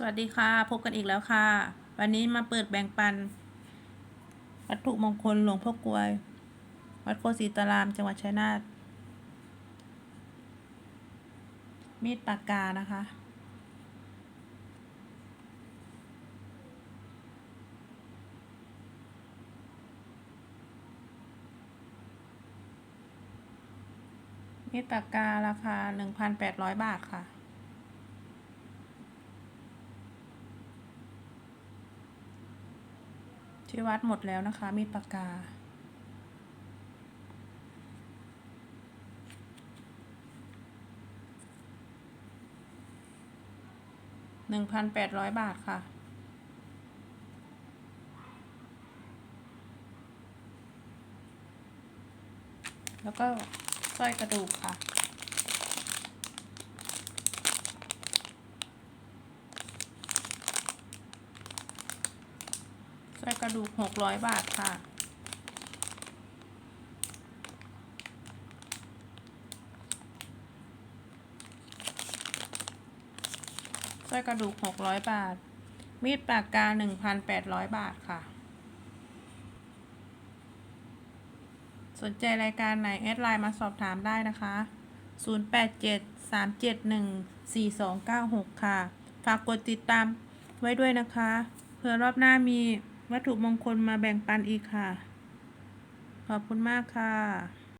สวัสดีค่ะ พบกันอีกแล้วค่ะ วันนี้มาเปิดแบ่งปัน วัตถุมงคลหลวงพ่อกลวย วัดโคศิตารามจังหวัดชัยนาทมีดปากกานะคะ มีดปากการาคา 1,800 บาทค่ะ ที่วัดหมดแล้วนะคะ มีปากกา หนึ่งพันแปดร้อยบาทค่ะ แล้วก็สร้อยกระดูกค่ะ สร้อยกระดูกหกร้อยบาทค่ะสร้อยกระดูกหกร้อยบาท มีดปากกาหนึ่งพันแปดร้อยบาทค่ะ สนใจรายการไหน แอดไลน์มาสอบถามได้นะคะ 087 371 4296 ค่ะ ฝากกดติดตามไว้ด้วยนะคะเผื่อรอบหน้ามี วัตถุมงคลมาแบ่งปันอีกค่ะ ขอบคุณมากค่ะ